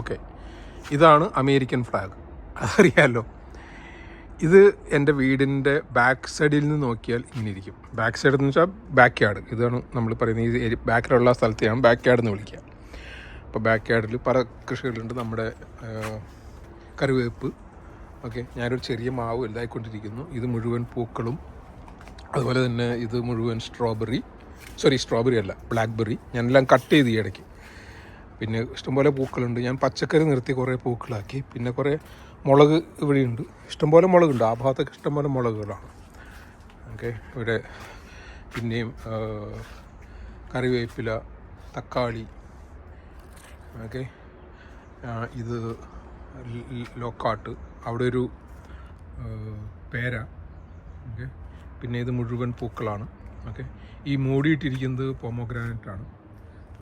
Okay. ഇതാണ് American flag. അതറിയാമല്ലോ ഇത് എന്റെ വീടിന്റെ ബാക്ക് സൈഡിൽ നിന്ന് നോക്കിയാൽ ഇങ്ങനെ ഇരിക്കും. ബാക്ക് സൈഡ് എന്ന് വെച്ചാൽ ബാക്ക് യാർഡ് ഇതാണ് നമ്മൾ പറയുന്നത് ഈ ബാക്കിലുള്ള സ്ഥലത്തെയാണ് ബാക്ക് യാർഡ് എന്ന് വിളിക്കുക. അപ്പോൾ ബാക്ക് യാർഡിൽ പല കൃഷികളുണ്ട്. നമ്മുടെ കറിവേപ്പ്. ഓക്കെ. ഞാനൊരു ചെറിയ മാവ് വലുതായിക്കൊണ്ടിരിക്കുന്നു ഇത് മുഴുവൻ പൂക്കളും. അതുപോലെ തന്നെ ഇത് മുഴുവൻ സ്ട്രോബെറി സോറി സ്ട്രോബെറി അല്ല ബ്ലാക്ക്ബെറി ഞാനെല്ലാം കട്ട് ചെയ്ത് ഈ ഇടയ്ക്ക്. പിന്നെ ഇഷ്ടംപോലെ പൂക്കളുണ്ട്. ഞാൻ പച്ചക്കറി നിർത്തി കുറേ പൂക്കളാക്കി. പിന്നെ കുറേ മുളക് ഇവിടെയുണ്ട്. ഇഷ്ടംപോലെ മുളകുണ്ട്. ആ ഭാഗത്തൊക്കെ ഇഷ്ടംപോലെ മുളകുകളാണ്. ഓക്കെ. ഇവിടെ പിന്നെയും കറിവേപ്പില തക്കാളി. ഓക്കെ. ഇത് ലോക്കാട്ട്. അവിടെ ഒരു പേര. ഓക്കെ. പിന്നെ ഇത് മുഴുവൻ പൂക്കളാണ്. ഓക്കെ. ഈ മൂടിയിട്ടിരിക്കുന്നത് പൊമോഗ്രാനൈറ്റ് ആണ്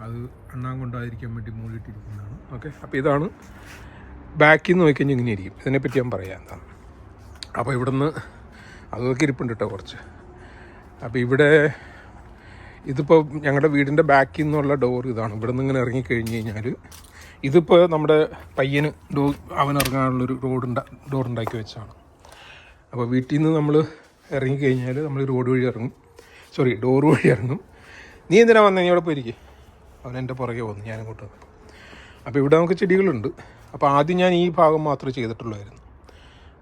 അത് എണ്ണാൻ കൊണ്ടായിരിക്കാൻ വേണ്ടി മൂടിയിട്ടിരിക്കുന്നതാണ്. ഓക്കെ അപ്പോൾ ഇതാണ്. ബാക്കിൽ നിന്ന് നോക്കിക്കഴിഞ്ഞാൽ ഇങ്ങനെ ഇരിക്കും ഇതിനെപ്പറ്റി ഞാൻ പറയാം എന്താണ് അപ്പോൾ ഇവിടുന്ന് അതൊക്കെ ഇരിപ്പുണ്ട് കേട്ടോ കുറച്ച്. അപ്പോൾ ഇവിടെ ഇതിപ്പോൾ ഞങ്ങളുടെ വീടിന്റെ ബാക്കിൽ നിന്നുള്ള ഡോർ ഇതാണ്. ഇവിടെ നിന്ന് ഇങ്ങനെ ഇറങ്ങിക്കഴിഞ്ഞ് കഴിഞ്ഞാൽ ഇതിപ്പോൾ നമ്മുടെ പയ്യന് ഡോ അവൻ ഇറങ്ങാനുള്ളൊരു റോഡ് ഡോർ ഉണ്ടാക്കി വെച്ചാണ്. അപ്പോൾ വീട്ടിൽ നിന്ന് നമ്മൾ ഇറങ്ങിക്കഴിഞ്ഞാൽ നമ്മൾ റോഡ് വഴി ഇറങ്ങും. സോറി ഡോർ വഴി ഇറങ്ങും. നീ എന്തിനാ വന്നത് നീ അവിടെ പോയിരിക്കും? അവൻ എന്റെ പുറകെ വന്നു ഞാൻ അങ്ങോട്ട് വന്നു. അപ്പോൾ ഇവിടെ നമുക്ക് ചെടികളുണ്ട്. അപ്പോൾ ആദ്യം ഞാൻ ഈ ഭാഗം മാത്രമേ ചെയ്തിട്ടുള്ളായിരുന്നു.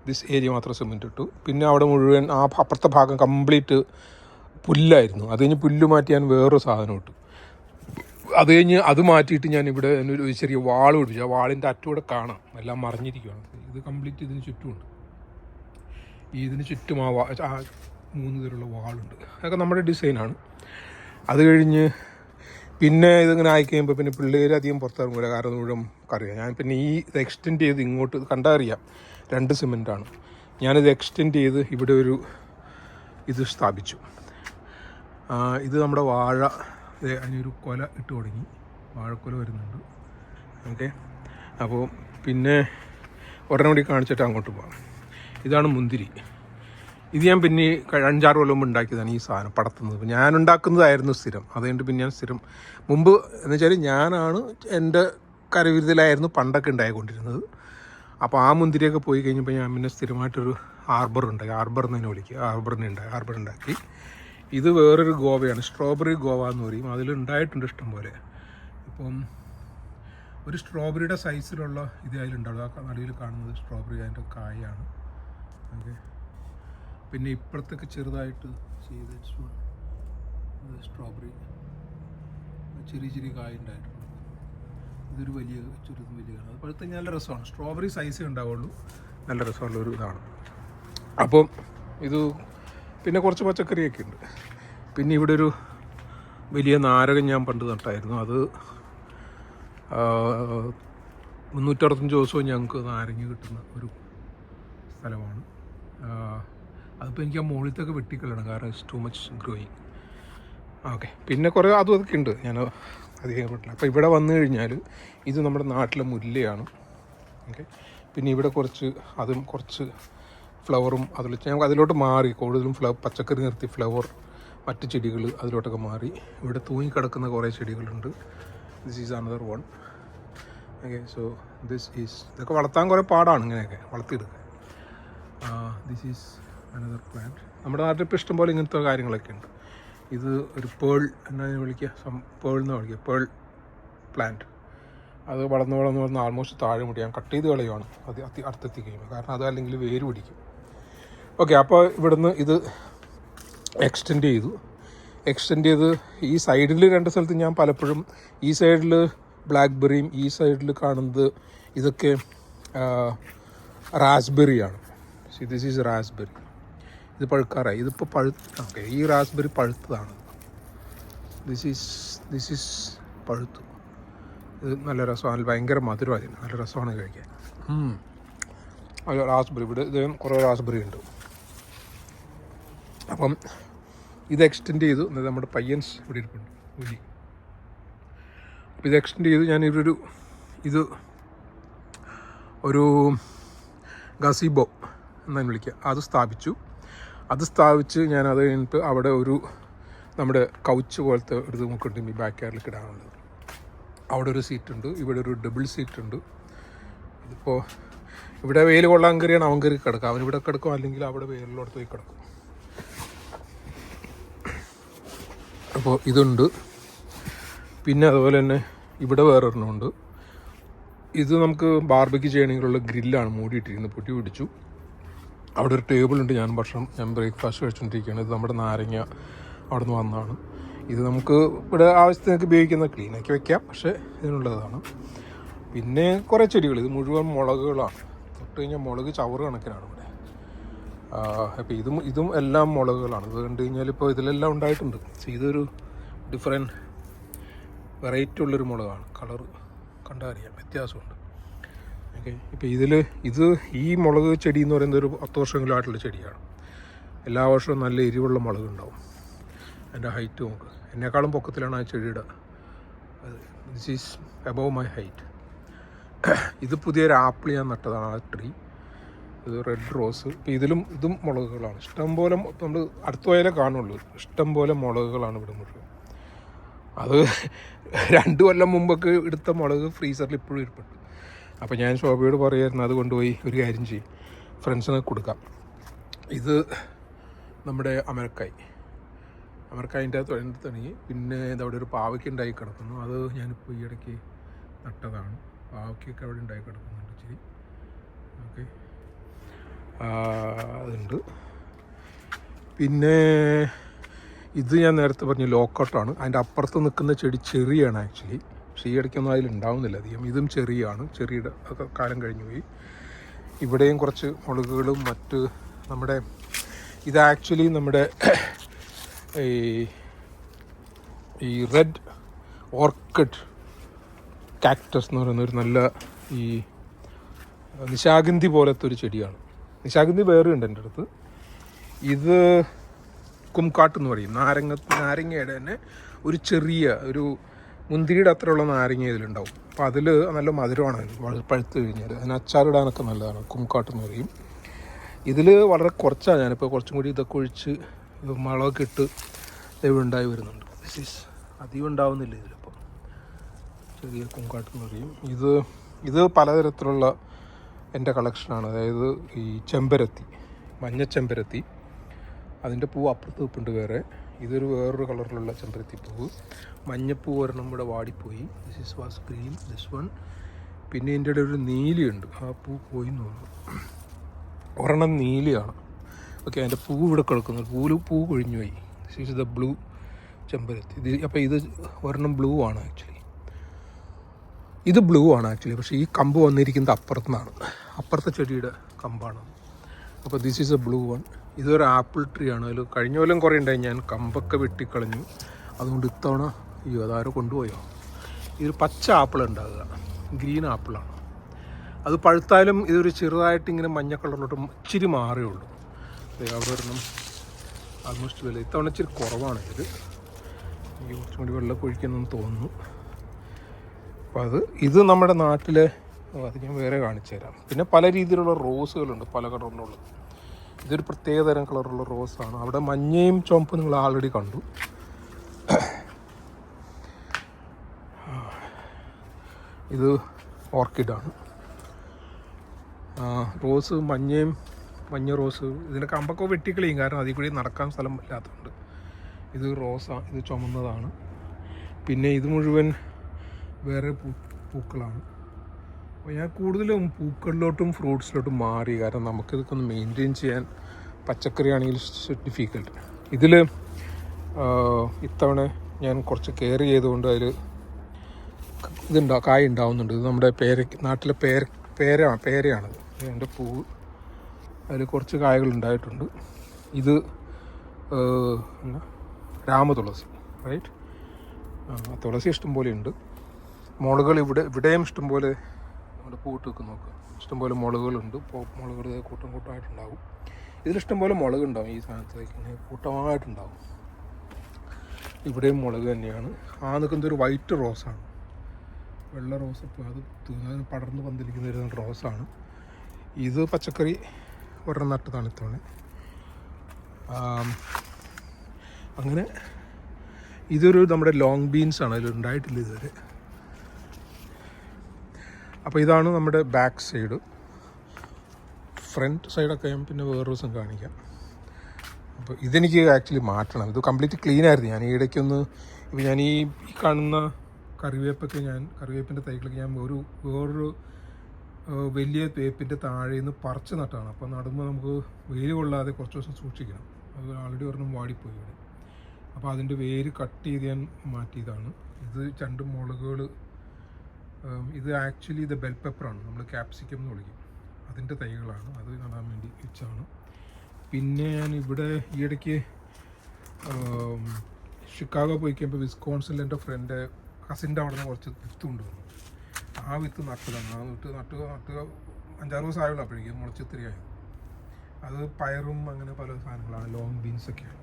ദിസ് ഏരിയ മാത്രം സിമെന്റ് ഇട്ടു. പിന്നെ അവിടെ മുഴുവൻ ആ അപ്പുറത്തെ ഭാഗം കംപ്ലീറ്റ് പുല്ലായിരുന്നു. അത് കഴിഞ്ഞ് പുല്ല് മാറ്റി ഞാൻ വേറൊരു സാധനം ഇട്ടു. അത് കഴിഞ്ഞ് അത് മാറ്റിയിട്ട് ഞാൻ ഇവിടെ ഒരു ചെറിയ വാൾ പിടിച്ചു. ആ വാളിന്റെ അറ്റൂടെ കാണാം. എല്ലാം മറിഞ്ഞിരിക്കുകയാണ് ഇത് കംപ്ലീറ്റ് ഇതിന് ചുറ്റുമുണ്ട്. ഈ ഇതിന് ചുറ്റും ആ മൂന്ന് തരമുള്ള വാളുണ്ട്. അതൊക്കെ നമ്മുടെ ഡിസൈനാണ് അത് കഴിഞ്ഞ് പിന്നെ ഇതിങ്ങനെ ആയിക്കഴിയുമ്പോൾ പിന്നെ പിള്ളേർ അധികം പുറത്തിറങ്ങില്ല കാരണം മുഴുവൻ കറിയാം. ഞാൻ പിന്നെ ഈ ഇത് എക്സ്റ്റെൻഡ് ചെയ്ത് ഇങ്ങോട്ട് കണ്ടാൽ അറിയാം. രണ്ട് സിമെന്റാണ് ഞാനിത് എക്സ്റ്റെൻഡ് ചെയ്ത് ഇവിടെ ഒരു ഇത് സ്ഥാപിച്ചു. ഇത് നമ്മുടെ വാഴ അതിനൊരു കൊല ഇട്ട് തുടങ്ങി. വാഴക്കൊല വരുന്നുണ്ട്. ഓക്കെ. അപ്പോൾ പിന്നെ ഒരെണ്ണം കൂടി കാണിച്ചിട്ട് അങ്ങോട്ട് പോകാം ഇതാണ് മുന്തിരി. ഇത് ഞാൻ പിന്നെ അഞ്ചാറ് കൊല്ലം മുമ്പ് ഉണ്ടാക്കിയതാണ് ഈ സാധനം പടത്തുന്നത്. ഞാൻ ഉണ്ടാക്കുന്നതായിരുന്നു സ്ഥിരം. അതുകൊണ്ട് പിന്നെ ഞാൻ സ്ഥിരം മുമ്പ് എന്ന് വെച്ചാൽ ഞാനാണ് എന്റെ കരവിരുതിലായിരുന്നു പണ്ടൊക്കെ ഉണ്ടായിക്കൊണ്ടിരുന്നത്. അപ്പോൾ ആ മുന്തിരിയൊക്കെ പോയി കഴിഞ്ഞപ്പോൾ ഞാൻ പിന്നെ സ്ഥിരമായിട്ടൊരു ഹാർബർ ഉണ്ടാക്കി ഹാർബർ എന്ന് തന്നെ വിളിക്കുക. ഹാർബറിനെ ഉണ്ടായി ഹാർബർ ഉണ്ടാക്കി. ഇത് വേറൊരു ഗോവയാണ് സ്ട്രോബെറി ഗോവ എന്ന് പറയും. അതിലുണ്ടായിട്ടുണ്ട് ഇഷ്ടം പോലെ. ഇപ്പം ഒരു സ്ട്രോബെറിയുടെ സൈസിലുള്ള ഇത് അതിലുണ്ടാവും ആ നടുവിൽ കാണുന്നത് സ്ട്രോബെറി അതിന്റെ കായാണ്. ഓക്കെ. പിന്നെ ഇപ്പുറത്തൊക്കെ ചെറുതായിട്ട് ചെയ്ത് സ്ട്രോബെറി ചെറിയ ചെറിയ കായ ഉണ്ടായിട്ടുണ്ട് ഇതൊരു വലിയ ചെറുതും വലിയ അത് പഴുത്ത നല്ല രസമാണ്. സ്ട്രോബെറി സൈസേ ഉണ്ടാവുള്ളൂ. നല്ല രസമുള്ള ഒരു ഇതാണ്. അപ്പം ഇത് പിന്നെ കുറച്ച് പച്ചക്കറിയൊക്കെ ഉണ്ട്. പിന്നെ ഇവിടെ ഒരു വലിയ നാരകം ഞാൻ പണ്ട് നട്ടായിരുന്നു. അത് മുന്നൂറ്ററുപത്തഞ്ച് ദിവസവും ഞങ്ങൾക്ക് നാരങ്ങ കിട്ടുന്ന ഒരു സ്ഥലമാണ്. അതിപ്പോൾ എനിക്ക് ആ മുകളിലത്തൊക്കെ വെട്ടിക്കളയണം കാരണം it's too much growing okay പിന്നെ കുറേ അതും അതൊക്കെ ഉണ്ട്. ഞാൻ അധികം പറ്റില്ല അപ്പോൾ ഇവിടെ വന്നു കഴിഞ്ഞാൽ ഇത് നമ്മുടെ നാട്ടിലെ മുല്ലയാണ്. ഓക്കെ പിന്നെ ഇവിടെ കുറച്ച് അതും കുറച്ച് ഫ്ലവറും അതിൽ ഞാൻ അതിലോട്ട് മാറി. കൂടുതലും ഫ്ലവർ പച്ചക്കറി നിർത്തി ഫ്ലവർ മറ്റ് ചെടികൾ അതിലോട്ടൊക്കെ മാറി. ഇവിടെ തൂങ്ങിക്കിടക്കുന്ന കുറേ ചെടികളുണ്ട്. This is another one okay so this is ഇതൊക്കെ വളർത്താൻ കുറേ പാടാണ് ഇങ്ങനെയൊക്കെ. വളർത്തിയെടുക്കാൻ. ദിസ് ഈസ് അനദർ പ്ലാന്റ് നമ്മുടെ നാട്ടിൽ ഇപ്പോൾ ഇഷ്ടംപോലെ ഇങ്ങനത്തെ കാര്യങ്ങളൊക്കെ ഉണ്ട്. ഇത് ഒരു പേൾ എന്നാ ഞാൻ വിളിക്കുക? സം പേൾ എന്ന് വിളിക്കുക. പേൾ പ്ലാന്റ് അത് വളർന്ന് വളർന്ന് വളർന്ന് ആൾമോസ്റ്റ് താഴെ മുടിയാൻ കട്ട് ചെയ്ത് കളയുവാണ്. അത് അത്തി അടുത്തെത്തി കഴിയുമ്പോൾ. കാരണം അത് അല്ലെങ്കിൽ വേര് പിടിക്കും. ഓക്കെ അപ്പോൾ ഇവിടുന്ന് ഇത് എക്സ്റ്റെൻഡ് ചെയ്തു. എക്സ്റ്റെൻഡ് ചെയ്ത് ഈ സൈഡിൽ രണ്ട് സ്ഥലത്ത് ഞാൻ പലപ്പോഴും ഈ സൈഡിൽ ബ്ലാക്ക്ബെറിയും ഈ സൈഡിൽ കാണുന്നത് ഇതൊക്കെ റാസ്ബെറിയാണ് സി ദിസ് ഈസ് റാസ്ബെറി ഇത് പഴുക്കാറായി. ഇതിപ്പോൾ പഴുത്ത് ഓക്കെ ഈ റാസ്ബെറി പഴുത്തതാണ്. ദിസ് ഈസ് ദിസ് ഈസ് പഴുത്തു. ഇത് നല്ല രസമാണ്. ഭയങ്കര മധുരമായി നല്ല രസമാണ് കഴിക്കാൻ. റാസ്ബെറി ഇവിടെ ഇത് കുറേ റാസ്ബെറി ഉണ്ട്. അപ്പം ഇത് എക്സ്റ്റെൻഡ് ചെയ്തു. നമ്മുടെ പയ്യൻസ് ഇവിടെ ഇരിപ്പുണ്ട്. ഉലി. അപ്പോൾ ഇത് എക്സ്റ്റെൻഡ് ചെയ്തു. ഞാൻ ഇവരൊരു ഇത് ഒരു ഗസീബോ എന്നാണ് വിളിക്കുക. അത് സ്ഥാപിച്ചു. അത് സ്ഥാപിച്ച് ഞാൻ അത് കഴിഞ്ഞിട്ട് അവിടെ ഒരു നമ്മുടെ കൗച്ച് പോലത്തെ ഒരു നമുക്കുണ്ട് ഈ ബാക്ക് യാർഡിലേക്ക് ഇടാനുള്ളത്. അവിടെ ഒരു സീറ്റുണ്ട് ഇവിടെ ഒരു ഡബിൾ സീറ്റുണ്ട് ഇതിപ്പോൾ ഇവിടെ വെയിൽ കൊള്ളാൻ കയറിയാണ് അവൻ കയറി കിടക്കുക. അവൻ ഇവിടെ കിടക്കും അല്ലെങ്കിൽ അവിടെ വെയിലുള്ളടത്ത് പോയി കിടക്കും. അപ്പോൾ ഇതുണ്ട്. പിന്നെ അതുപോലെ തന്നെ ഇവിടെ വേറെ ഒരെണ്ണമുണ്ട് ഇത് നമുക്ക് ബാർബയ്ക്ക് ചെയ്യണമെങ്കിലുള്ള ഗ്രില്ലാണ് മൂടിയിട്ടിരിക്കുന്നത്. പൊട്ടി പിടിച്ചു. അവിടെ ഒരു ടേബിളുണ്ട് ഞാൻ ഭക്ഷണം ഞാൻ ബ്രേക്ക്ഫാസ്റ്റ് കഴിച്ചുകൊണ്ടിരിക്കുകയാണ് ഇത് നമ്മുടെ നാരങ്ങ അവിടെ നിന്ന് വന്നതാണ്. ഇത് നമുക്ക് ഇവിടെ ആവശ്യത്തിനൊക്കെ ഉപയോഗിക്കുന്ന ക്ലീനാക്കി വെക്കാം. പക്ഷേ ഇതിനുള്ളതാണ്. പിന്നെ കുറേ ചെടികൾ. ഇത് മുഴുവൻ മുളകുകളാണ്. തൊട്ട് കഴിഞ്ഞാൽ മുളക് ചവറ് കണക്കിനാണ് ഇവിടെ. അപ്പോൾ ഇതും ഇതും എല്ലാം മുളകുകളാണ്. ഇത് കണ്ടു കഴിഞ്ഞാൽ ഇപ്പോൾ ഇതിലെല്ലാം ഉണ്ടായിട്ടുണ്ട്. ഇതൊരു ഡിഫറെന്റ് വെറൈറ്റി ഉള്ളൊരു മുളകാണ്. കളർ കണ്ടാൽ അറിയാം വ്യത്യാസമുണ്ട്. ഓക്കെ. ഇപ്പോൾ ഇതിൽ ഇത് ഈ മുളക് ചെടി എന്ന് പറയുന്നത് ഒരു പത്ത് ആയിട്ടുള്ള ചെടിയാണ്. എല്ലാ വർഷവും നല്ല എരിവുള്ള മുളക് ഉണ്ടാവും. അതിന്റെ ഹൈറ്റ് നോക്ക് എന്നെക്കാളും പൊക്കത്തിലാണ് ആ ചെടിയുടെ this is above my height ഇത് പുതിയൊരു ആപ്പിൾ ഞാൻ നട്ടതാണ് ആ ട്രീ ഇത് റെഡ് റോസ് ഇപ്പം ഇതിലും ഇതും മുളകുകളാണ്. ഇഷ്ടംപോലെ നമ്മൾ അടുത്ത പോയാലേ കാണുള്ളൂ. ഇഷ്ടംപോലെ മുളകുകളാണ് ഇവിടെ മുഴുവൻ. അത് രണ്ട് കൊല്ലം മുമ്പൊക്കെ എടുത്ത മുളക് ഫ്രീസറിൽ ഇപ്പോഴും ഇരിപ്പുണ്ട്. അപ്പോൾ ഞാൻ ശോഭയോട് പറയായിരുന്നു അത് കൊണ്ടുപോയി ഒരു കാര്യം ചെയ്യും. ഫ്രണ്ട്സിന് കൊടുക്കാം. ഇത് നമ്മുടെ അമരക്കായ്. അമരക്കായന്റെ അകത്ത് തുടങ്ങി. പിന്നെ ഇതവിടെ ഒരു പാവയ്ക്കുണ്ടായി കിടക്കുന്നു. അത് ഞാനിപ്പോൾ ഈ ഇടയ്ക്ക് നട്ടതാണ്. പാവയ്ക്കൊക്കെ അവിടെ ഉണ്ടായി കിടക്കുന്നുണ്ട് ഇച്ചിരി. ഓക്കെ. അതുണ്ട്. പിന്നെ ഇത് ഞാൻ നേരത്തെ പറഞ്ഞു ലോക്കൗട്ടാണ് അതിന്റെ അപ്പുറത്ത് നിൽക്കുന്ന ചെടി ചെറിയാണ് ആക്ച്വലി. പക്ഷേ ഈ ഇടയ്ക്കൊന്നും അതിൽ ഉണ്ടാവുന്നില്ല. അധികം ഇതും ചെറിയാണ്. ഒക്കെ കാലം കഴിഞ്ഞു പോയി. ഇവിടെയും കുറച്ച് മുളകുകളും മറ്റ് നമ്മുടെ ഇത് ആക്ച്വലി നമ്മുടെ ഈ ഈ റെഡ് ഓർക്കിഡ് കാക്ടസ് എന്ന് പറയുന്ന ഒരു നല്ല ഈ നിശാഗന്ധി പോലത്തെ ഒരു ചെടിയാണ്. നിശാഗന്ധി വേറെ ഉണ്ട് എന്റെ അടുത്ത്. ഇത് കുംകാട്ട് എന്ന് പറയും. നാരങ്ങ നാരങ്ങയുടെ തന്നെ ഒരു ചെറിയ ഒരു മുന്തിരിയുടെ അത്രയുള്ള നാരങ്ങ ഇതിലുണ്ടാവും. അപ്പോൾ അതിൽ നല്ല മധുരമാണ് പഴുത്ത് കഴിഞ്ഞാൽ അതിന് അച്ചാറിടാനൊക്കെ നല്ലതാണ്. കുംകാട്ട് എന്ന് പറയും. ഇതിൽ വളരെ കുറച്ചാണ് ഞാനിപ്പോൾ കുറച്ചും കൂടി ഇതൊക്കെ ഒഴിച്ച് മുളകൊക്കെ ഇട്ട് ഉണ്ടായി വരുന്നുണ്ട്. അധികം ഉണ്ടാവുന്നില്ല ഇതിലിപ്പോൾ ചെറിയ കുങ്കാട്ട് എന്ന് പറയും. ഇത് ഇത് പലതരത്തിലുള്ള എന്റെ കളക്ഷനാണ് അതായത് ഈ ചെമ്പരത്തി മഞ്ഞ ചെമ്പരത്തി. അതിന്റെ പൂവ് അപ്പുറത്ത് വെപ്പുണ്ട് വേറെ. ഇതൊരു വേറൊരു കളറിലുള്ള ചെമ്പരത്തിപ്പൂവ് മഞ്ഞപ്പൂ ഒരെണ്ണം ഇവിടെ വാടിപ്പോയി. This is was green this one പിന്നെ ഇതിന്റെ ഇടയിൽ ഒരു നീലിയുണ്ട്. ആ പൂ പോയി എന്ന് തോന്നുന്നു. ഒരെണ്ണം നീലിയാണ്. ഓക്കെ അതിന്റെ പൂ ഇവിടെ കിടക്കുന്നു. പൂൽ പൂ കൊഴിഞ്ഞു പോയി. ദിസ് ഈസ് ദ ബ്ലൂ ചെമ്പരത്തി. ഇത് അപ്പോൾ ഇത് ഒരെണ്ണം ബ്ലൂ ആണ് ആക്ച്വലി ഇത് ബ്ലൂ ആണ് ആക്ച്വലി പക്ഷേ ഈ കമ്പ് വന്നിരിക്കുന്നത് അപ്പുറത്തുനിന്നാണ്. അപ്പുറത്തെ ചെടിയുടെ കമ്പാണ്. അപ്പോൾ this is a blue one ഇതൊരു ആപ്പിൾ ട്രീ ആണ്. അതിൽ കഴിഞ്ഞ കൊല്ലം കുറേ ഉണ്ടായി. ഞാൻ കമ്പൊക്കെ വെട്ടിക്കളഞ്ഞു. അതുകൊണ്ട് ഇത്തവണ അയ്യോ അതാരോ കൊണ്ടുപോയോ? ഇതൊരു പച്ച ആപ്പിൾ ഉണ്ടാകുക. ഗ്രീൻ ആപ്പിളാണ് അത് പഴുത്താലും ഇതൊരു ചെറുതായിട്ട് ഇങ്ങനെ മഞ്ഞ കളറിലോട്ട് ഇച്ചിരി മാറേ ഉള്ളൂ. അവിടെ ഒരെണ്ണം ആൾമോസ്റ്റ് വില. ഇത്തവണ ഇച്ചിരി കുറവാണ് ഇത്. എനിക്ക് കുറച്ചും കൂടി വെള്ളം ഒഴിക്കുന്നെന്ന് തോന്നുന്നു. അപ്പം അത് ഇത് നമ്മുടെ നാട്ടിലെ അത് ഞാൻ വേറെ കാണിച്ചു തരാം പിന്നെ പല രീതിയിലുള്ള റോസുകളുണ്ട് പല കളറിലുള്ള. ഇതൊരു പ്രത്യേക തരം കളറുള്ള റോസാണ്. അവിടെ മഞ്ഞയും ചുവപ്പും നിങ്ങൾ ആൾറെഡി കണ്ടു. ഇത് ഓർക്കിഡാണ് റോസ് മഞ്ഞയും മഞ്ഞ റോസ് ഇതിന്റെ കമ്പൊക്കെ വെട്ടിക്കളയും കാരണം അതിൽ കൂടി നടക്കാൻ സ്ഥലം ഇല്ലാത്തതുകൊണ്ട്. ഇത് റോസാണ് ഇത് ചുമന്നതാണ്. പിന്നെ ഇത് മുഴുവൻ വേറെ പൂക്കളാണ്. അപ്പോൾ ഞാൻ കൂടുതലും പൂക്കളിലോട്ടും ഫ്രൂട്ട്സിലോട്ടും മാറി. കാരണം നമുക്കിതൊക്കെ ഒന്ന് മെയിന്റെയിൻ ചെയ്യാൻ പച്ചക്കറി ആണെങ്കിൽ ഡിഫിക്കൽട്ട് ഇതിൽ ഇത്തവണ ഞാൻ കുറച്ച് കെയർ ചെയ്തുകൊണ്ട് അതിൽ ഇതുണ്ടാ കായ ഉണ്ടാവുന്നുണ്ട് ഇത് നമ്മുടെ പേര നാട്ടിലെ പേര പേര പേരയാണത് എന്റെ പൂ അതിൽ കുറച്ച് കായകൾ ഉണ്ടായിട്ടുണ്ട് ഇത് രാമതുളസി റൈറ്റ് തുളസി ഇഷ്ടംപോലെ ഉണ്ട്. മുളകൾ ഇവിടെ ഇവിടെയും ഇഷ്ടംപോലെ നമ്മുടെ പൂട്ട് വെക്കുന്ന നോക്കുക ഇഷ്ടംപോലെ മുളകുകളുണ്ട്. മുളകുകൾ കൂട്ടം കൂട്ടമായിട്ടുണ്ടാവും ഇതിലിഷ്ടംപോലെ മുളക് ഉണ്ടാവും ഈ സാധനത്തിലേക്ക് ഇങ്ങനെ കൂട്ടമായിട്ടുണ്ടാവും ഇവിടെയും മുളക് തന്നെയാണ്. ആ നിൽക്കുന്നത് ഒരു വൈറ്റ് റോസാണ് വെള്ള റോസ് ഇപ്പോൾ അത് തീർന്നതിന് പടർന്ന് പന്തിരിക്കുന്ന ഒരു റോസാണ് ഇത് പച്ചക്കറി ഒരെണ്ണം നട്ടതാണ് ഇത്തവണ. അങ്ങനെ ഇതൊരു നമ്മുടെ ലോങ് ബീൻസ് ആണ്. അതിൽ ഉണ്ടായിട്ടില്ല ഇതുവരെ. അപ്പോൾ ഇതാണ് നമ്മുടെ ബാക്ക് സൈഡ്. ഫ്രണ്ട് സൈഡൊക്കെ ഞാൻ പിന്നെ വേറൊരു ദിവസം കാണിക്കാം. അപ്പോൾ ഇതെനിക്ക് ആക്ച്വലി മാറ്റണം. ഇത് കംപ്ലീറ്റ് ക്ലീൻ ആയിരുന്നു. ഞാൻ ഈ ഇടയ്ക്കൊന്ന് ഇപ്പോൾ ഞാൻ ഈ കാണുന്ന കറിവേപ്പൊക്കെ ഞാൻ കറിവേപ്പിന്റെ തൈകളൊക്കെ ഞാൻ ഒരു വേറൊരു വലിയ വേപ്പിന്റെ താഴെ നിന്ന് പറിച്ച് നട്ടാണ്. അപ്പോൾ നടുമ്പോൾ നമുക്ക് വേര് കൊള്ളാതെ കുറച്ച് ദിവസം സൂക്ഷിക്കണം. അത് ആൾറെഡി ഒരെണ്ണം വാടിപ്പോയി ഇവിടെ. അപ്പോൾ അതിന്റെ വേര് കട്ട് ചെയ്ത് ഞാൻ മാറ്റിയതാണ്. ഇത് രണ്ട് മുളകുകൾ ഇത് ആക്ച്വലി ഇത് ബെൽ പെപ്പറാണ് നമ്മൾ ക്യാപ്സിക്കം എന്ന് വിളിക്കും. അതിന്റെ തൈകളാണ്. അത് നടാൻ വേണ്ടി വെച്ചാണ്. പിന്നെ ഞാൻ ഇവിടെ ഈയിടയ്ക്ക് ഷിക്കാഗോ പോയി കഴിയുമ്പോൾ വിസ്കോൺസിൽ എന്റെ ഫ്രണ്ട് കസിന്റെ അവിടെ നിന്ന് കുറച്ച് വിത്ത് കൊണ്ടുവന്നു. ആ വിത്ത് നട്ടതാണ്. ആ വിത്ത് നട്ട് നട്ട് അഞ്ചാറ് ദിവസം ആയുള്ളൂ അപ്പോഴേക്കും. മുളച്ചിത്തിരിയായി അത് പയറും അങ്ങനെ പല സാധനങ്ങളാണ്. ലോങ് ബീൻസൊക്കെയാണ്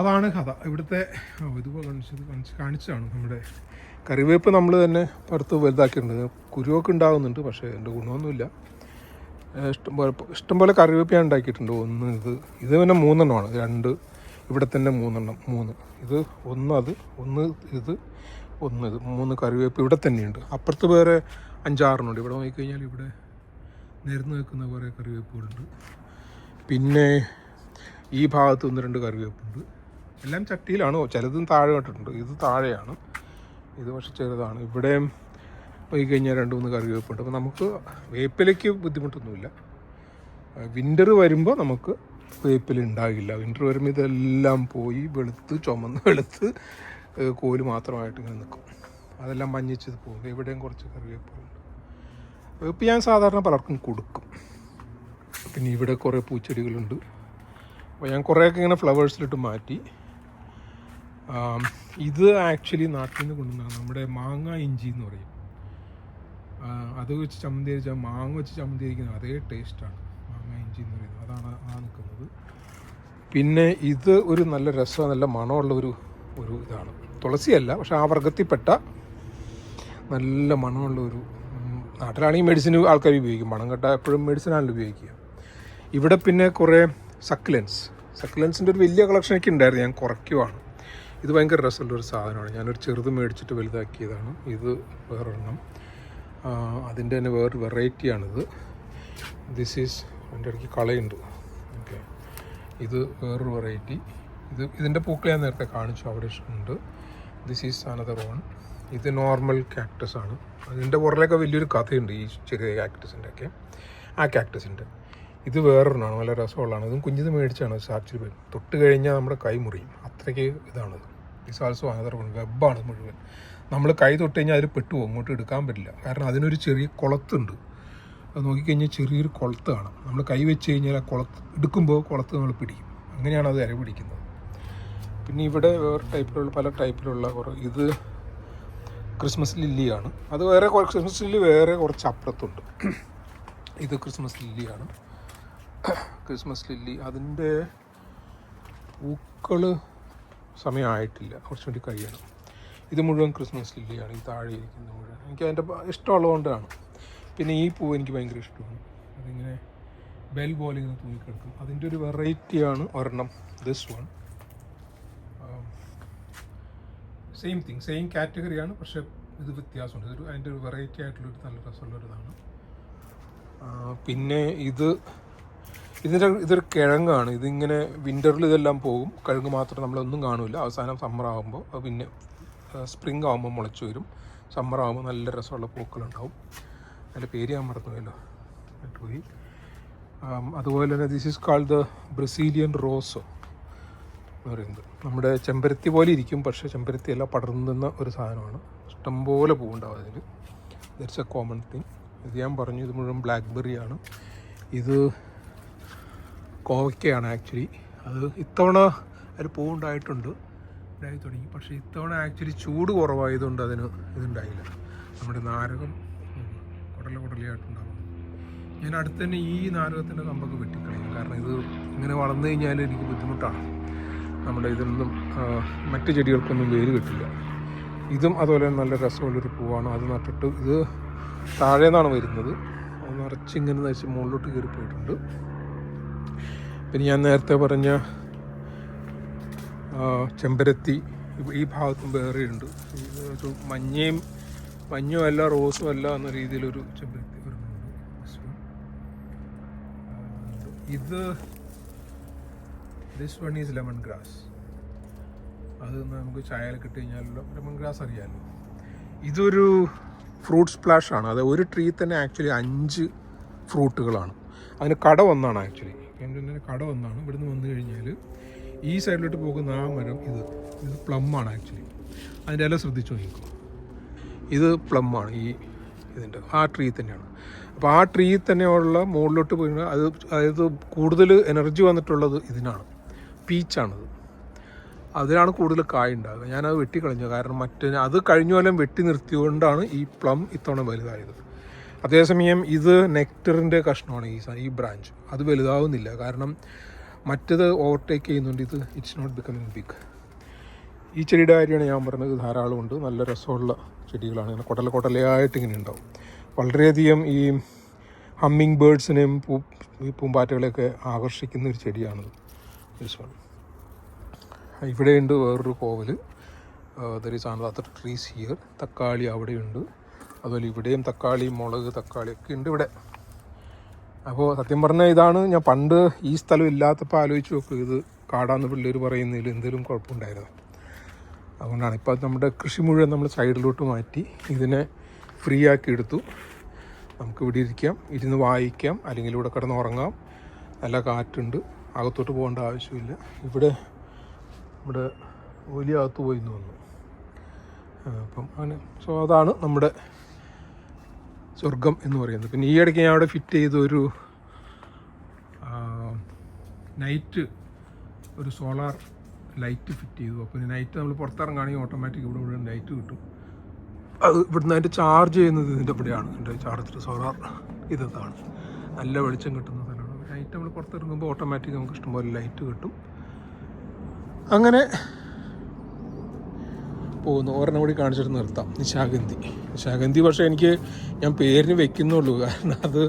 അതാണ് കഥ. ഇവിടുത്തെ ഇത് കാണിച്ചത് കാണിച്ച് കാണിച്ചതാണ് നമ്മുടെ കറിവേപ്പ് നമ്മൾ തന്നെ പുറത്ത് വലുതാക്കിയിട്ടുണ്ട്. കുരുവൊക്കെ ഉണ്ടാകുന്നുണ്ട് പക്ഷേ എന്റെ ഗുണമൊന്നുമില്ല. ഇഷ്ടംപോലെ ഇഷ്ടംപോലെ കറിവേപ്പ് ഞാൻ ഉണ്ടാക്കിയിട്ടുണ്ട്. ഒന്ന് ഇത് ഇത് പിന്നെ മൂന്നെണ്ണമാണ്. രണ്ട് ഇവിടെ തന്നെ മൂന്നെണ്ണം മൂന്ന്. ഇത് ഒന്ന് അത് ഒന്ന് ഇത് ഒന്ന് ഇത് മൂന്ന് കറിവേപ്പ് ഇവിടെ തന്നെയുണ്ട്. അപ്പുറത്ത് വേറെ അഞ്ചാറെണ്ണമുണ്ട്. ഇവിടെ നോക്കിക്കഴിഞ്ഞാൽ ഇവിടെ നിരന്ന് നിൽക്കുന്ന കുറേ കറിവേപ്പുകളുണ്ട്. പിന്നെ ഈ ഭാഗത്ത് ഒന്ന് രണ്ട് കറിവേപ്പുണ്ട്. എല്ലാം ചട്ടിയിലാണ്. ചിലതും താഴെ ഇട്ടിട്ടുണ്ട്. ഇത് താഴെയാണ്. ഇത് പക്ഷെ ചെറുതാണ്. ഇവിടെയും പോയി കഴിഞ്ഞാൽ രണ്ട് മൂന്ന് കറിവേപ്പുണ്ട് അപ്പോൾ നമുക്ക് വേപ്പിലയ്ക്ക് ബുദ്ധിമുട്ടൊന്നുമില്ല. വിന്റർ വരുമ്പോൾ നമുക്ക് വേപ്പില ഉണ്ടാകില്ല. വിന്റർ വരുമ്പോൾ ഇതെല്ലാം പോയി വെളുത്ത് ചുമന്ന് വെളുത്ത് കോൽ മാത്രമായിട്ട് ഇങ്ങനെ നിൽക്കും. അതെല്ലാം മഞ്ഞിച്ചത് പോകും. എവിടെയും കുറച്ച് കറിവേപ്പുണ്ട് വേപ്പ് ഞാൻ സാധാരണ പലർക്കും കൊടുക്കും. പിന്നെ ഇവിടെ കുറേ പൂച്ചെടികളുണ്ട്. അപ്പോൾ ഞാൻ കുറേയൊക്കെ ഇങ്ങനെ ഫ്ലവേഴ്സിലിട്ട് മാറ്റി ഇത് ആക്ച്വലി നാട്ടിൽ നിന്ന് കൊണ്ടുവന്നതാണ്. നമ്മുടെ മാങ്ങ ഇഞ്ചി എന്ന് പറയും. അത് വെച്ച് ചമ്മന്തി അരിച്ചാൽ മാങ്ങ വെച്ച് ചമ്മന്തി അരിക്കുന്ന അതേ ടേസ്റ്റാണ് മാങ്ങ ഇഞ്ചി എന്ന് പറയുന്നത്. അതാണ് ആ നിൽക്കുന്നത്. പിന്നെ ഇത് ഒരു നല്ല രസം നല്ല മണമുള്ള ഒരു ഒരു ഇതാണ്. തുളസിയല്ല പക്ഷെ ആ വർഗത്തിൽപ്പെട്ട നല്ല മണമുള്ള ഒരു നാട്ടിലാണെങ്കിൽ മെഡിസിൻ ആൾക്കാർ ഉപയോഗിക്കും. മണം കെട്ട എപ്പോഴും മെഡിസിനാണല്ലോ ഉപയോഗിക്കുക. ഇവിടെ പിന്നെ കുറേ സക്ലൻസ് സക്ലൻസിന്റെ ഒരു വലിയ കളക്ഷനൊക്കെ ഉണ്ടായിരുന്നു. ഞാൻ കുറയ്ക്കുവാണ്. ഇത് ഭയങ്കര രസമുള്ള ഒരു സാധനമാണ്. ഞാനൊരു ചെറുത് മേടിച്ചിട്ട് വലുതാക്കിയതാണ്. ഇത് വേറൊരെണ്ണം. അതിന്റെ തന്നെ വേറൊരു വെറൈറ്റിയാണിത്. ദിസ് ഈസ് എന്റെ ഇടയ്ക്ക് കളയുണ്ട്. ഓക്കെ. ഇത് വേറൊരു വെറൈറ്റി. ഇത് ഇതിന്റെ പൂക്കൾ ഞാൻ നേരത്തെ കാണിച്ചു. അവിടെ ഉണ്ട് ദിസ് ഈസ് അനദർ വൺ ഇത് നോർമൽ കാക്ടസ് ആണ്. അതിന്റെ പുറകിലൊക്കെ വലിയൊരു കഥയുണ്ട് ഈ ചെറിയ കാക്ടസിന്റെ ഒക്കെ ആ കാക്ടസിന്റെ ഇത് വേറൊരെണ്ണമാണ് നല്ല രസമുള്ളതാണ്. ഇതും കുഞ്ഞിത് മേടിച്ചാണ് ആക്ച്വലി തൊട്ട് കഴിഞ്ഞാൽ നമ്മുടെ കൈ മുറിയും. അത്രയ്ക്ക് ഇതാണ്. ഇസ് ആൾസോ അനദർ വൺ വെബാണ് മുഴുവൻ. നമ്മൾ കൈ തൊട്ട് കഴിഞ്ഞാൽ അതിൽ പെട്ടുപോകും അങ്ങോട്ട് എടുക്കാൻ പറ്റില്ല. കാരണം അതിനൊരു ചെറിയ കുളത്തുണ്ട്. അത് നോക്കിക്കഴിഞ്ഞാൽ ചെറിയൊരു കുളത്ത് കാണാം. നമ്മൾ കൈ വെച്ച് കഴിഞ്ഞാൽ ആ കുളത്ത് എടുക്കുമ്പോൾ കുളത്ത് നമ്മൾ പിടിക്കും. അങ്ങനെയാണ് അത് ഇര പിടിക്കുന്നത്. പിന്നെ ഇവിടെ വേറെ ടൈപ്പിലുള്ള പല ടൈപ്പിലുള്ള കുറേ ഇത് ക്രിസ്മസ് ലില്ലിയാണ്. അത് വേറെ ക്രിസ്മസ് ലില്ലി വേറെ കുറച്ച് അപ്പുറത്തുണ്ട് ഇത് ക്രിസ്മസ് ലില്ലിയാണ്. Christmas lily. അതിന്റെ പൂക്കൾ സമയമായിട്ടില്ല. കുറച്ചും കൂടി കഴിയണം. ഇത് മുഴുവൻ ക്രിസ്മസ് ലില്ലിയാണ്. ഈ താഴെ ഇരിക്കുന്നത് മുഴുവൻ. എനിക്ക് അതിന്റെ ഇഷ്ടമുള്ളതുകൊണ്ടാണ്. പിന്നെ ഈ പൂവ് എനിക്ക് ഭയങ്കര ഇഷ്ടമാണ്. അതിങ്ങനെ ബെൽ പോലെ ഇങ്ങനെ തൂങ്ങിക്കിടക്കും. അതിന്റെ ഒരു വെറൈറ്റിയാണ് ഒരെണ്ണം. This one same thing same കാറ്റഗറിയാണ് പക്ഷേ ഇത് വ്യത്യാസമുണ്ട്. ഇതൊരു അതിന്റെ ഒരു വെറൈറ്റി ആയിട്ടുള്ളൊരു നല്ല രസമുള്ളൊരിതാണ്. പിന്നെ ഇത് ഇതിന്റെ ഇതൊരു കിഴങ്ങാണ്. ഇതിങ്ങനെ വിന്ററിൽ ഇതെല്ലാം പോകും. കിഴങ്ങ് മാത്രം നമ്മളൊന്നും കാണില്ല അവസാനം സമ്മർ ആകുമ്പോൾ പിന്നെ സ്പ്രിംഗ് ആകുമ്പോൾ മുളച്ചു വരും. സമ്മർ ആകുമ്പോൾ നല്ല രസമുള്ള പൂക്കളുണ്ടാവും. അതിന്റെ പേര് ഞാൻ മറന്നുപോയല്ലോ. പോയി. അതുപോലെ തന്നെ this is called the Brazilian rose എന്ന് പറയുന്നത്. നമ്മുടെ ചെമ്പരത്തി പോലെ ഇരിക്കും പക്ഷേ ചെമ്പരത്തി എല്ലാം പടർന്നുന്ന ഒരു സാധനമാണ്. ഇഷ്ടംപോലെ പൂവുണ്ടാവും അതിൽ ദറ്റ്സ് എ കോമൺ തിങ് ഇത് ഞാൻ പറഞ്ഞു ഇത് മുഴുവൻ ബ്ലാക്ക്ബെറി ആണ്. ഇത് കോവയ്ക്കയാണ് ആക്ച്വലി. അത് ഇത്തവണ ഒരു പൂവുണ്ടായിട്ടുണ്ട് ഉണ്ടായി തുടങ്ങി. പക്ഷേ ഇത്തവണ ആക്ച്വലി ചൂട് കുറവായതുകൊണ്ട് അതിന് ഇതുണ്ടായില്ല. നമ്മുടെ നാരകം കുടല കുടലയായിട്ടുണ്ടാകും ഞാൻ അടുത്ത് തന്നെ ഈ നാരകത്തിന്റെ കമ്പൊക്കെ വെട്ടിക്കളയും കാരണം ഇത് ഇങ്ങനെ വളർന്നു കഴിഞ്ഞാൽ എനിക്ക് ബുദ്ധിമുട്ടാണ്. നമ്മുടെ ഇതിൽ നിന്നും മറ്റ് ചെടികൾക്കൊന്നും വേര് കിട്ടില്ല. ഇതും അതുപോലെ നല്ല രസമുള്ളൊരു പൂവാണ്. അത് നട്ടിട്ട് ഇത് താഴെ നിന്നാണ് വരുന്നത്. അത് നിറച്ചിങ്ങനെ നശിച്ച് മുകളിലോട്ട് കയറി പോയിട്ടുണ്ട് പിന്നെ ഞാൻ നേരത്തെ പറഞ്ഞ ചെമ്പരത്തി ഈ ഭാഗത്തും വേറെയുണ്ട്. ഒരു മഞ്ഞയും മഞ്ഞും അല്ല റോസും അല്ല എന്ന രീതിയിലൊരു ചെമ്പരത്തി ഇത് this one is lemon grass അത് നമുക്ക് ചായയിൽ കിട്ടി കഴിഞ്ഞാലല്ലോ ലെമൺ ഗ്രാസ് അറിയാമല്ലോ ഇതൊരു ഫ്രൂട്ട് സ്പ്ലാഷാണ് അത് ഒരു ട്രീ തന്നെ ആക്ച്വലി അഞ്ച് ഫ്രൂട്ടുകളാണ് അതിന് കട ഒന്നാണ് ആക്ച്വലി എന്റെ കട ഒന്നാണ് ഇവിടുന്ന് വന്നു കഴിഞ്ഞാൽ ഈ സൈഡിലോട്ട് പോകുന്ന ആ മരം ഇത്. ഇത് പ്ലം ആണ് ആക്ച്വലി. അതിന്റെ ഇല ശ്രദ്ധിച്ചു നോക്കിക്കോ. ഇത് പ്ലം ആണ് ഈ ഇതിന്റെ ആ ട്രീ തന്നെയാണ്. അപ്പോൾ ആ ട്രീ തന്നെയുള്ള മുകളിലോട്ട് പോയി അത് അതായത് കൂടുതൽ എനർജി വന്നിട്ടുള്ളത് ഇതിനാണ്. പീച്ചാണത്. അതിനാണ് കൂടുതൽ കായ ഉണ്ടാകുക ഞാനത് വെട്ടിക്കളഞ്ഞു. കാരണം മറ്റേ അത് കഴിഞ്ഞ കൊല്ലം വെട്ടി നിർത്തിയതുകൊണ്ടാണ് ഈ പ്ലം ഇത്തവണ വലുതായത്. അതേസമയം ഇത് നെക്ടറിന്റെ കഷ്ണമാണ് ഈ ഈ ബ്രാഞ്ച്. അത് വലുതാവുന്നില്ല. കാരണം മറ്റത് ഓവർടേക്ക് ചെയ്യുന്നുണ്ട്. ഇത് ഇറ്റ്സ് നോട്ട് ബിക്കമിങ് ബിഗ് ഈ ചെടിയുടെ കാര്യമാണ് ഞാൻ പറഞ്ഞത്. ധാരാളമുണ്ട്. നല്ല രസമുള്ള ചെടികളാണ്. ഇങ്ങനെ കൊട്ടല കൊട്ടലയായിട്ട് ഇങ്ങനെ ഉണ്ടാവും. വളരെയധികം ഈ ഹമ്മിങ് ബേഡ്സിനെയും പൂ ഈ പൂമ്പാറ്റകളെയൊക്കെ ആകർഷിക്കുന്ന ഒരു ചെടിയാണത് ഇവിടെയുണ്ട് വേറൊരു കോവൽ there is another trees here തക്കാളി അവിടെയുണ്ട്. അതുപോലെ ഇവിടെയും തക്കാളി മുളക് തക്കാളി ഒക്കെ ഉണ്ട് ഇവിടെ. അപ്പോൾ സത്യം പറഞ്ഞാൽ ഇതാണ് ഞാൻ പണ്ട് ഈ സ്ഥലം ഇല്ലാത്തപ്പോൾ ആലോചിച്ച് നോക്കും ഇത് കാടാന്ന് പിള്ളേർ പറയുന്നതിൽ എന്തെങ്കിലും കുഴപ്പമുണ്ടായിരുന്നു? അതുകൊണ്ടാണ് ഇപ്പോൾ നമ്മുടെ കൃഷി മുഴുവൻ നമ്മൾ സൈഡിലോട്ട് മാറ്റി ഇതിനെ ഫ്രീ ആക്കി എടുത്തു. നമുക്ക് ഇവിടെ ഇരിക്കാം ഇരുന്ന് വായിക്കാം അല്ലെങ്കിൽ ഇവിടെ കിടന്ന് ഉറങ്ങാം. നല്ല കാറ്റുണ്ട് അകത്തോട്ട് പോകേണ്ട ആവശ്യമില്ല. ഇവിടെ നമ്മുടെ വലിയ അകത്ത് പോയി എന്ന് തോന്നുന്നു അപ്പം അങ്ങനെ സോ അതാണ് നമ്മുടെ സ്വർഗം എന്ന് പറയുന്നത്. പിന്നെ ഈ ഇടയ്ക്ക് ഞാൻ അവിടെ ഫിറ്റ് ചെയ്ത ഒരു നൈറ്റ് ഒരു സോളാർ ലൈറ്റ് ഫിറ്റ് ചെയ്തു. അപ്പോൾ നൈറ്റ് നമ്മൾ പുറത്തിറങ്ങുകയാണെങ്കിൽ ഓട്ടോമാറ്റിക് ഇവിടെ ഇവിടെ ലൈറ്റ് കിട്ടും. അത് ഇവിടുന്ന് അതിന്റെ ചാർജ് ചെയ്യുന്നത് ഇതിന്റെ ഇവിടെയാണ് എന്റെ ചാർജർ സോളാർ ഇതാണ് നല്ല വെളിച്ചം കിട്ടുന്ന സ്ഥലമാണ്. നൈറ്റ് നമ്മൾ പുറത്തിറങ്ങുമ്പോൾ ഓട്ടോമാറ്റിക് നമുക്ക് ഇഷ്ടംപോലെ ലൈറ്റ് കിട്ടും. അങ്ങനെ പോകുന്നു. ഒരെണ്ണം കൂടി കാണിച്ചിട്ട് നിർത്താം. നിശാഗന്ധി നിശാഗന്ധി പക്ഷേ എനിക്ക് ഞാൻ പേരിന് വെക്കുന്നുള്ളൂ. കാരണം അത്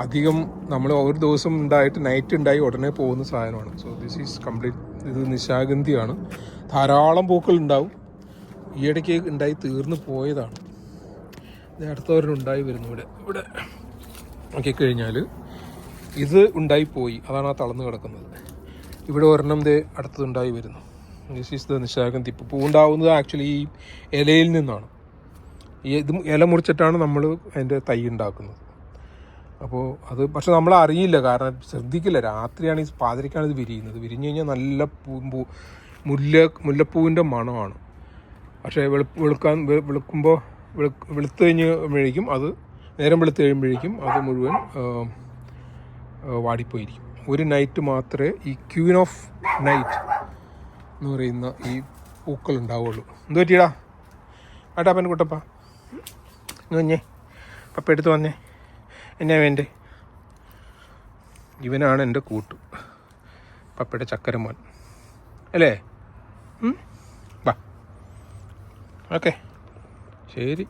അധികം നമ്മൾ ഒരു ദിവസം ഉണ്ടായിട്ട് നൈറ്റ് ഉണ്ടായി ഉടനെ പോകുന്ന സാധനമാണ്. സോ ദിസ് ഈസ് കംപ്ലീറ്റ് ഇത് നിശാഗന്ധിയാണ്. ധാരാളം പൂക്കൾ ഉണ്ടാവും. ഈയിടയ്ക്ക് ഉണ്ടായി തീർന്നു പോയതാണ്. ഇത് അടുത്തവരും ഉണ്ടായി വരുന്നു ഇവിടെ. ഇവിടെ നോക്കി കഴിഞ്ഞാൽ ഇത് ഉണ്ടായി പോയി. അതാണ് ആ തളർന്ന് കിടക്കുന്നത്. ഇവിടെ ഒരെണ്ണം ദേ അടുത്തതുണ്ടായി വരുന്നു. ദിസ് ഈസ് ദ നിശാഗന്ധി ഇപ്പോൾ പൂണ്ടാവുന്നത് ആക്ച്വലി ഈ ഇലയിൽ നിന്നാണ്. ഈ ഇത് ഇല മുറിച്ചിട്ടാണ് നമ്മൾ അതിന്റെ തൈ ഉണ്ടാക്കുന്നത്. അപ്പോൾ അത് പക്ഷെ നമ്മൾ അറിയില്ല കാരണം ശ്രദ്ധിക്കില്ല. രാത്രിയാണ് ഈ പാതിരക്കാണ് ഇത് വിരിയുന്നത്. വിരിഞ്ഞു കഴിഞ്ഞാൽ നല്ല പൂ മുല്ല മുല്ലപ്പൂവിന്റെ മണമാണ്. പക്ഷേ വെളു വെളുക്കാൻ വെളുക്കുമ്പോൾ വെളു വെളുത്ത് കഴിഞ്ഞുമ്പോഴേക്കും അത് നേരം വെളുത്ത് കഴിയുമ്പോഴേക്കും അത് മുഴുവൻ വാടിപ്പോയിരിക്കും. ഒരു നൈറ്റ് മാത്രമേ ഈ ക്യൂൻ ഓഫ് നൈറ്റ് എന്ന് പറയുന്ന ഈ പൂക്കൾ ഉണ്ടാവുള്ളൂ എന്ത് പറ്റിയടാ? ആട്ടാ പൻ കുട്ടപ്പ. ഇങ്ങ് വന്നേ. പപ്പ എടുത്ത് വന്നേ. എന്നാ വേണ്ടേ? ഇവനാണ് എന്റെ കൂട്ടു. പപ്പയുടെ ചക്കരമോൻ. അല്ലേ? വാ. ഓക്കെ. ശരി.